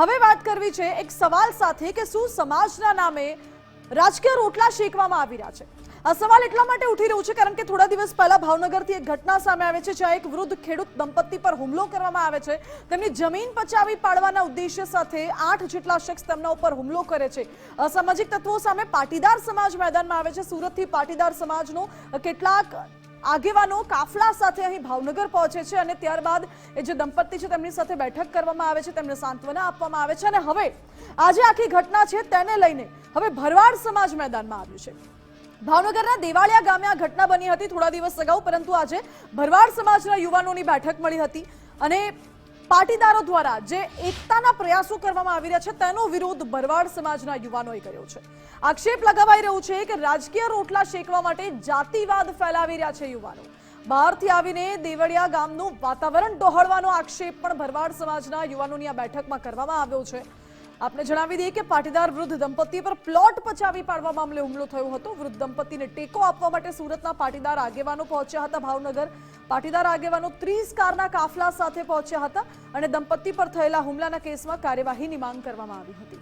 હવે વાત કરવી છે એક સવાલ સાથે કે શું સમાજના નામે રાજકીય રોટલા શેકવામાં આવી રહ્યા છે? આ સવાલ એટલા માટે ઉઠી રહ્યું છે કારણ કે થોડા દિવસ પહેલા ભાવનગરથી એક ઘટના સામે આવે છે જ્યાં એક વૃદ્ધ ખેડૂત દંપતી પર હુમલો કરવામાં આવે છે. તેમની જમીન પચાવી પાડવાના ઉદ્દેશ્ય સાથે આઠ જેટલા શખ્સ તેમના ઉપર હુમલો કરે છે. અસામાજિક તત્વો સામે પાટીદાર સમાજ મેદાનમાં આવે છે. સુરતથી પાટીદાર સમાજનો કેટલાક આગેવાનો કાફલા સાથે અહીં ભાવનગર પહોંચે છે અને ત્યારબાદ એ જે દંપતી છે તેમની સાથે બેઠક કરવામાં આવે છે, તેમને સાંત્વના આપવામાં આવે છે અને હવે આજે આખી ઘટના છે તેને લઈને હવે ભરવાડ સમાજ મેદાનમાં આવ્યું છે. ભાવનગરના દેવાળિયા ગામે આ ઘટના બની હતી થોડા દિવસ અગાઉ, પરંતુ આજે ભરવાડ સમાજના યુવાનોની બેઠક મળી હતી અને પાટીદારો દ્વારા જે એકતાના પ્રયાસો કરવામાં આવી રહ્યા છે, તેનો વિરોધ ભરવાડ સમાજના યુવાનોએ કર્યો છે. આક્ષેપ લગાવાઈ રહ્યું છે કે રાજકીય રોટલા શેકવા માટે જાતિવાદ ફેલાવી રહ્યા છે યુવાનો. બહારથી આવીને દેવળિયા ગામનું વાતાવરણ ડહોળવાનો આક્ષેપ પણ ભરવાડ સમાજના યુવાનોની આ બેઠકમાં કરવામાં આવ્યો છે. આપને જણાવી દઈએ કે પાટીદાર વૃદ્ધ દંપતી પર પ્લોટ પચાવી પાડવા મામલે હુમલો થયો હતો. વૃદ્ધ દંપતીને ટેકો આપવા માટે સુરતના પાટીદાર આગેવાનો પહોંચ્યા હતા ભાવનગર. પાટીદાર આગેવાનો ત્રીસ કારના કાફલા સાથે પહોંચ્યા હતા અને દંપતી પર થયેલા હુમલાના કેસમાં કાર્યવાહીની માંગ કરવામાં આવી હતી.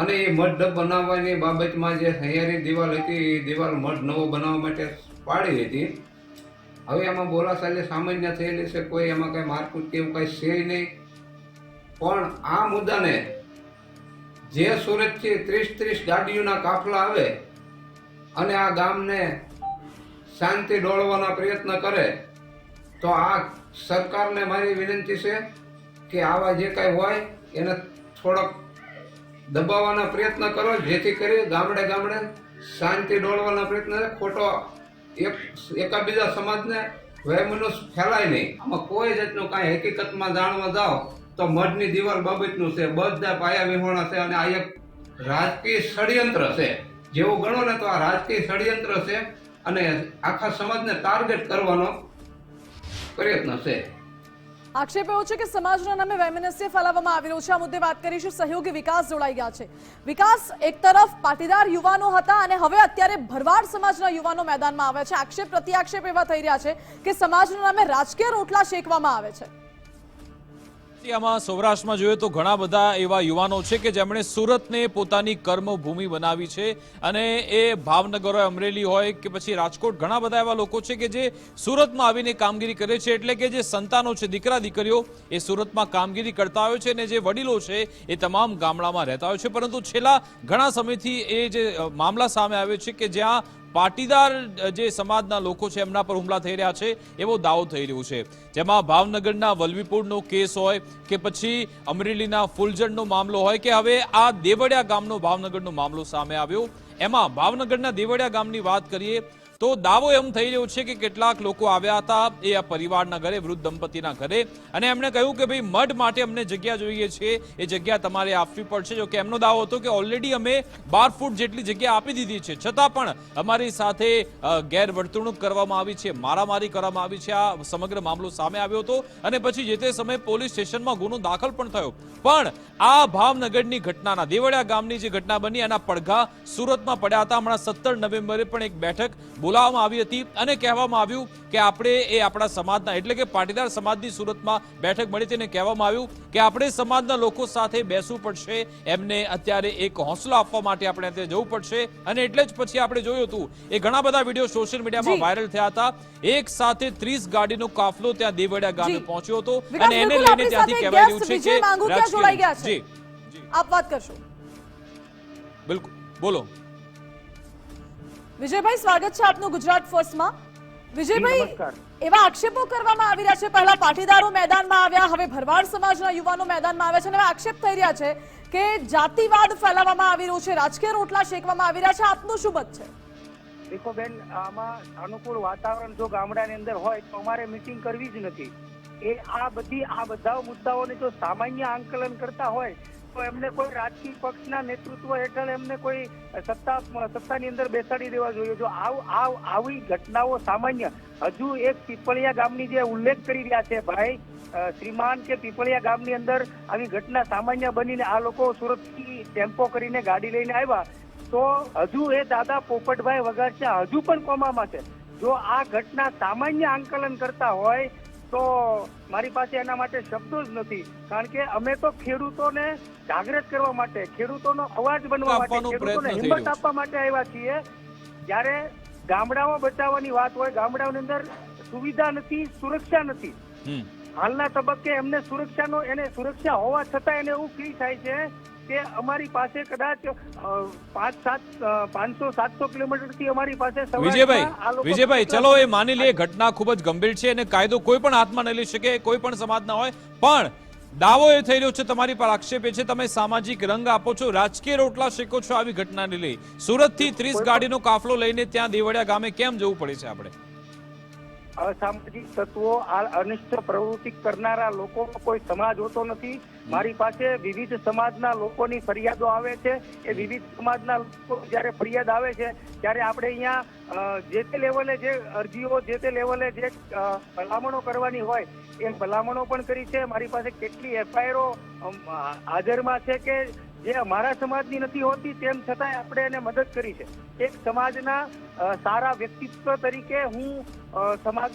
અને એ મઢ બનાવવાની બાબતમાં જે હૈયારી દિવાલ હતી, એ દિવાલ મઢ નવો બનાવવા માટે પાડી હતી હવે એમાં બોલાચાલી સામાન્ય થયેલી છે, કોઈ એમાં કાંઈ મારકૂટ કે એવું કાંઈ છે નહીં. પણ આ મુદ્દાને જે સુરતથી ત્રીસ ત્રીસ ગાડીઓના કાફલા આવે અને આ ગામને શાંતિ ડોળવાનો પ્રયત્ન કરે, તો આ સરકારને મારી વિનંતી છે કે આવા જે કાંઈ હોય એને થોડોક દબાવવાના પ્રયત્ન કરો, જેથી કરી ગામડે ગામડે શાંતિ ડોળવાનો પ્રયત્ન. ખોટો એક, એકાબીજા સમાજને વયમનુષ ફેલાય નહીં આમાં કોઈ જાતનું કાંઈ હકીકતમાં જાણવા જાઓ તો મઢની દિવાલ બાબતનું છે, બધા પાયા વિહોણા છે અને આ એક રાજકીય ષડયંત્ર છે. જેવું ગણો ને તો આ રાજકીય ષડયંત્ર છે અને આખા સમાજને ટાર્ગેટ કરવાનો પ્રયત્ન છે. આક્ષેપ એવો છે કે સમાજના નામે વૈમનસ્ય ફેલાવવામાં આવી રહ્યું છે. આ મુદ્દે વાત કરીશું સહયોગી વિકાસ જોડાઈ ગયા છે. વિકાસ એક તરફ પાટીદાર યુવાનો હતા અને હવે અત્યારે ભરવાડ સમાજના યુવાનો મેદાનમાં આવે છે. આક્ષેપ, પ્રત્યાક્ષેપ એવા થઈ રહ્યા છે કે સમાજના નામે રાજકીય રોટલા શેકવામાં આવે છે. આમાં સૌરાષ્ટ્રમાં જોઈએ તો ઘણા બધા એવા યુવાનો છે કે જેમણે સુરતને પોતાની કર્મભૂમિ બનાવી છે અને એ ભાવનગર હોય, અમરેલી હોય કે પછી રાજકોટ, ઘણા બધા એવા લોકો છે કે જે સુરતમાં આવીને કામગીરી કરે છે. એટલે કે જે સંતાનો છે, દીકરા, દીકરીઓ, એ સુરતમાં કામગીરી કરતા હોય છે અને જે વડીલો છે, એ તમામ ગામડામાં રહેતા હોય છે. પરંતુ છેલ્લા ઘણા સમયથી એ જે મામલા સામે આવે છે કે જ્યાં પાટીદાર જે સમાજના લોકો છે, એમના પર હુમલા થઈ રહ્યા છે, એવો દાવો થઈ રહ્યો છે. જેમાં ભાવનગરના વલવીપુરનો કેસ હોય કે પછી અમરેલીના ફૂલજણનો મામલો હોય કે હવે આ દેવડિયા ગામનો, ભાવનગરનો મામલો સામે આવ્યો. એમાં ભાવનગરના દેવડિયા ગામની વાત કરીએ તો દાવો એમ થઈ રહ્યો છે કે કેટલાક લોકો આવ્યા હતા એ આ પરિવારના ઘરે, વૃદ્ધ દંપતીના ઘરે. અને એમણે કહ્યું કે ભાઈ, મઢ માટે અમને જગ્યા જોઈએ છે. એ જગ્યા તમારે આપવી પડશે. જો એમનો દાવો હતો કે ઓલરેડી અમે બાર ફૂટ જેટલી જગ્યા આપી દીધી છે. છતાં પણ અમારી સાથે ગેરવર્તણૂક કરવામાં આવી છે. મારામારી કરવામાં આવી છે. આ સમગ્ર મામલો સામે આવ્યો હતો. અને પછી જે તે સમયે પોલીસ સ્ટેશનમાં ગુનો દાખલ પણ થયો. પણ આ ભાવનગરની ઘટનાના, દેવળિયા ગામની જે ઘટના બની, એના પડઘા સુરતમાં પડ્યા હતા. હમણાં સત્તર નવેમ્બરે પણ એક બેઠક બોલાવવામાં આવી હતી અને કહેવામાં આવ્યું કે આપણે એ આપણા સમાજના એટલે કે પાટીદાર સમાજની સુરતમાં બેઠક મળી હતી અને કહેવામાં આવ્યું કે આપણે સમાજના લોકો સાથે બેસવું પડશે. એમને અત્યારે એક હોંસલો આપવા માટે આપણે અત્યારે જવું પડશે. અને એટલે જ પછી આપણે જોયું હતું એ ઘણા બધા વીડિયો સોશિયલ મીડિયામાં વાયરલ થયા હતા. એક સાથે ત્રીસ ગાડીનો કાફલો ત્યાં દેવડિયા ગામે પહોંચ્યો હતો. અને એને લઈને ત્યાંથી કહેવાય રહ્યું છે કે જી. આપ વાત કરશો. બિલકુલ. બોલો. વિજયભાઈ સ્વાગત છે આપનું ગુજરાત ફર્સ્ટમાં. વિજયભાઈ. એવા આક્ષેપો કરવામાં આવી રહ્યા છે. પહેલા પાટીદારો મેદાનમાં આવ્યા હવે ભરવાડ સમાજના યુવાનો મેદાનમાં આવ્યા છે અને આક્ષેપ થઈ રહ્યા છે કે જાતિવાદ ફેલાવવામાં આવી રહ્યું છે રાજકીય રોટલા શેકવામાં આવી રહ્યા છે. આપનું શું મત છે? દેખો બેન આમાં અનુકૂળ વાતાવરણ જો ગામડાની અંદર હોય તો અમારે મીટિંગ કરવી જ નથી. એ આ બધી આ બધા મુદ્દાઓને જો સામાન્ય આંકલન કરતા હોય એમને કોઈ રાજકીય પક્ષના નેતૃત્વ હેઠળ એમને કોઈ સત્તા, સત્તાની અંદર બેસાડી દેવા જોઈએ. જો આવ આવ ઘટનાઓ સામાન્ય, હજુ એક પીપળિયા ગામની જે ઉલ્લેખ કરી રહ્યા છે ભાઈ શ્રીમાન કે પીપળિયા ગામની અંદર આવી ઘટના સામાન્ય બનીને આ લોકો સુરતથી ટેમ્પો કરીને ગાડી લઈને આવ્યા, તો હજુ એ દાદા પોપટભાઈ વગાસિયા હજુ પણ કોમામાં છે. જો આ ઘટના સામાન્ય આંકલન કરતા હોય તો મારી પાસે એના માટે શબ્દો જ નથી. કારણ કે અમે તો ખેડૂતોને જાગૃત કરવા માટે ખેડૂતોનો અવાજ બનવા માટે ખેડૂતોને હિંમત આપવા માટે આવ્યા છીએ. જ્યારે ગામડાઓ બચાવવાની વાત હોય ગામડાઓની અંદર સુવિધા નથી સુરક્ષા નથી. હાલના તબક્કે એમને સુરક્ષાનો એને સુરક્ષા હોવા છતાં એને એવું ફીલ થાય છે કે અમારી પાસે કદાચ પાંચ સાત પાંચસો સાતસો કિલોમીટરથી અમારી પાસે વિજયભાઈ વિજયભાઈ ચલો એ માની લઈએ ઘટના ખૂબ જ ગંભીર છે અને કાયદો કોઈ પણ હાથમાં ન લઈ શકે કોઈ પણ સમાજના હોય. પણ દાવો એ થઈ રહ્યો છે તમારી પર આક્ષેપ એ છે તમે સામાજિક રંગ આપો છો રાજકીય રોટલા શેકો છો આવી ઘટનાને લઈ. સુરતથી ત્રીસ ગાડીનો કાફલો લઈને ત્યાં દેવળિયા ગામે કેમ જવું પડે છે આપણે? અસામાજિક તત્વો આ અનિષ્ટ પ્રવૃત્તિ કરનારા લોકોનો કોઈ સમાજ હોતો નથી. મારી પાસે વિવિધ સમાજના લોકોની ફરિયાદો આવે છે. એ વિવિધ સમાજના લોકો જ્યારે ફરિયાદ આવે છે ત્યારે આપણે અહીંયા જે તે લેવલે જે અરજીઓ જે તે લેવલે જે ભલામણો કરવાની હોય એ ભલામણો પણ કરી છે. મારી પાસે કેટલી એફઆઈઆરો હાજરમાં છે કે જે અમારા સમાજની નથી હોતી તેમ છતાંય આપણે એને મદદ કરી છે. એક સમાજના સારા વ્યક્તિત્વ તરીકે હું સમાજ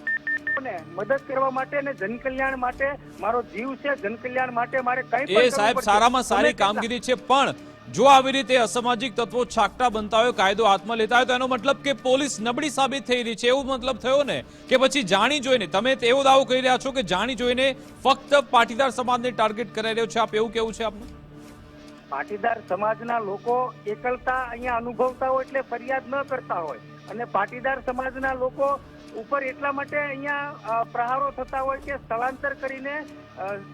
મદદ કરવા માટે અને જનકલ્યાણ માટે મારો જીવ છે જનકલ્યાણ માટે મારે કઈ એ સાહેબ સારામાં સારી કામગીરી છે પણ જો આવી રીતે અસામાજિક તત્વો છાકટા બનતા હોય કાયદો હાથમાં લેતા હોય તો એનો મતલબ કે પોલીસ નબળી સાબિત થઈ રહી છે એવું મતલબ થયો ને કે પછી જાણી જોઈને તમે એવો દાવો કરી રહ્યા છો કે જાણી જોઈને ફક્ત પાટીદાર સમાજને ટાર્ગેટ કરાઈ રહ્યો છે આપ એવું કેવું છે આપનું? પાટીદાર સમાજના લોકો એકલતા અહીંયા અનુભવતા હોય એટલે ફરિયાદ ન કરતા હોય. અને પાટીદાર સમાજના લોકો ઉપર એટલા માટે અહીંયા પ્રહારો થતા હોય કે સ્થળાંતર કરીને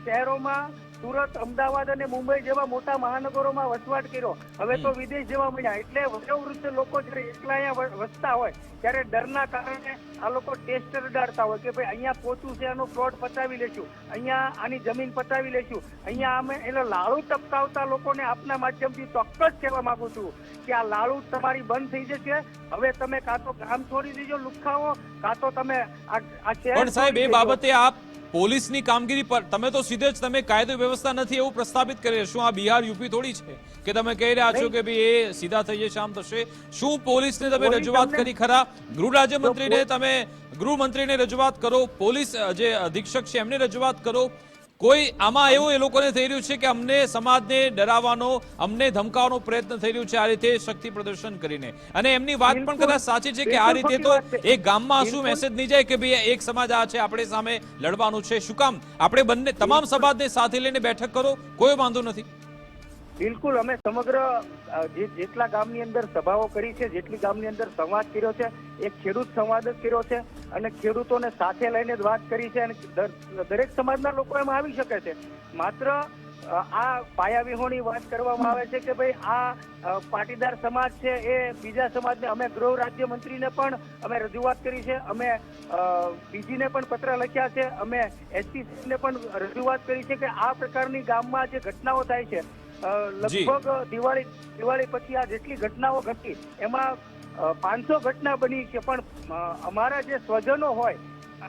શહેરોમાં સુરત અમદાવાદ અને મુંબઈ જેવા મોટા મહાનગરોમાં વસવાટ કર્યો. હવે તો વિદેશ જેવા મળ્યા એટલે વયોવૃદ્ધ લોકો જ્યારે એકલા અહીંયા વસતા હોય ત્યારે ડરના કારણે આ લોકો ટેસ્ટ રડાડતા હોય કે ભાઈ અહીંયા પોચું છે આનો પ્લોટ પતાવી લેશું. અહીંયા આની જમીન પચાવી લેશું. અહીંયા અમે એટલે લાડુ ટપકાવતા લોકોને આપના માધ્યમથી ચોક્કસ કહેવા માંગુ છું કે આ લાડુ તમારી બંધ થઈ જશે. હવે તમે કાં તો ગામ છોડી દેજો લુખાવો કાં તો તમે આ આ શહેર પણ સાહેબ એ બાબતે આપ પોલીસની કામગીરી પર તમે તો સીધે જ તમે કાયદો વ્યવસ્થા નથી એવું પ્રસ્થાપિત કરી શું આ બિહાર યુપી થોડી છે કે તમે કહી રહ્યા છો કે ભાઈ એ સીધા થઈ જશે આમ થશે? શું પોલીસને તમે રજૂઆત કરી ખરા? ગૃહ રાજ્યમંત્રીને તમે ગૃહમંત્રીને રજૂઆત કરો પોલીસ જે અધિક્ષક છે એમને રજૂઆત કરો. કોઈ આમાં એવું એ લોકોને થઈ રહ્યું છે કે અમને સમાજને ડરાવવાનો અમને ધમકાવવાનો પ્રયત્ન થઈ રહ્યું છે આ રીતે શક્તિ પ્રદર્શન કરીને. અને એમની વાત પણ કદાચ સાચી છે કે આ રીતે તો એક ગામમાં શું મેસેજ નહીં જાય કે ભાઈ એક સમાજ આ છે આપણે સામે લડવાનું છે? શું કામ? આપણે બંને તમામ સમાજને સાથે લઈને બેઠક કરો કોઈ વાંધો નથી. બિલકુલ, અમે સમગ્ર જે જેટલા ગામની અંદર સભાઓ કરી છે, જેટલી ગામની અંદર સંવાદ કર્યો છે એ ખેડૂત સંવાદ જ કર્યો છે અને ખેડૂતોને સાથે લઈને જ વાત કરી છે અને દરેક સમાજના લોકો એમાં આવી શકે છે માત્ર આ પાયાવિહોણી વાત કરવામાં આવે છે કે ભાઈ આ પાટીદાર સમાજ છે એ બીજા સમાજને, અમે ગૃહ રાજ્યમંત્રીને પણ અમે રજૂઆત કરી છે, અમે બીજીને પણ પત્ર લખ્યા છે, અમે એસપી ને પણ રજૂઆત કરી છે કે આ પ્રકારની ગામમાં જે ઘટનાઓ થાય છે. લગભગ દિવાળી દિવાળી પછી આ જેટલી ઘટનાઓ ઘટી એમાં પાંચસો ઘટના બની છે. પણ અમારા જે સ્વજનો હોય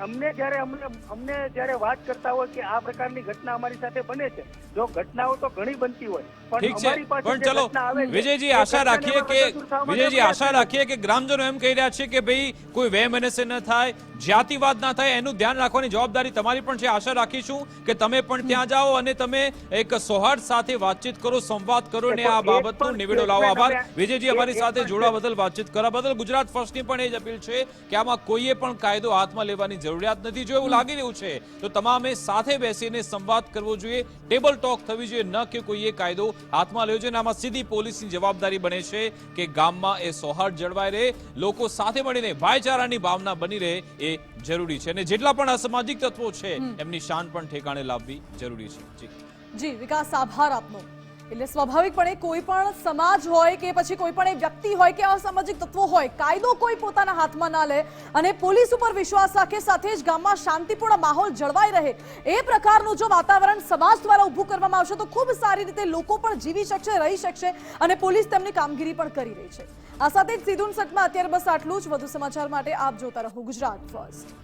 અમને જ્યારે અમને અમને જ્યારે વાત કરતા હોય કે આ પ્રકારની ઘટના અમારી સાથે બને છે જો ઘટનાઓ તો ઘણી બનતી હોય ઠીક છે. પણ ચલો વિજયજી આશા રાખીએ કે વિજયજી આશા રાખીએ કે ગ્રામજનો એમ કહી રહ્યા છે કે ભાઈ કોઈ વેમ એનએસએ ન થાય જાતિવાદ ના થાય એનું ધ્યાન રાખવાની જવાબદારી તમારી પણ છે. આશા રાખીશું કે તમે પણ ત્યાં જાઓ અને તમે એક સૌહાર્દ સાથે વાતચીત કરો સંવાદ કરો અને આ બાબતનો નિવેડો લાવો. આભાર. વિજયજી અમારી સાથે જોડા જોડવા બદલ વાતચીત કરવા બદલ ગુજરાત ફર્સ્ટની પણ એ જ અપીલ છે કે આમાં કોઈએ પણ કાયદો હાથમાં લેવાની જરૂરિયાત નથી જો એવું લાગી રહ્યું છે તો તમામે સાથે બેસીને સંવાદ કરવો જોઈએ. ટેબલ ટોક થવી જોઈએ ન કે કોઈએ કાયદો હાથમાં લેવો જોઈએ આમાં સીધી પોલીસની જવાબદારી બને છે કે ગામમાં એ સૌહાર્દ જળવાઈ રહે લોકો સાથે મળીને ભાઈચારાની ભાવના બની રહે એ જરૂરી છે. અને જેટલા પણ અસામાજિક તત્વો છે એમની શાન પણ ઠેકાણે લાવવી જરૂરી છે. જી. જી વિકાસ આભાર આપનો. એટલે સ્વાભાવિકપણે કોઈ પણ સમાજ હોય કે પછી કોઈ પણ એક વ્યક્તિ હોય કે અસામાજિક તત્વો હોય, કાયદો કોઈ પોતાના હાથમાં ના લે અને પોલીસ ઉપર વિશ્વાસ રાખે, સાથે જ ગામમાં શાંતિપૂર્ણ માહોલ જળવાઈ રહે, એ પ્રકારનું જો વાતાવરણ સમાજ દ્વારા ઊભું કરવામાં આવશે, તો ખૂબ સારી રીતે લોકો પણ જીવી શકશે, રહી શકશે અને પોલીસ તેમની કામગીરી પણ કરી રહી છે. આ સાથે જ સીધું સટમાં અત્યારે બસ આટલું જ. વધુ સમાચાર માટે આપ જોતા રહો ગુજરાત ફર્સ્ટ.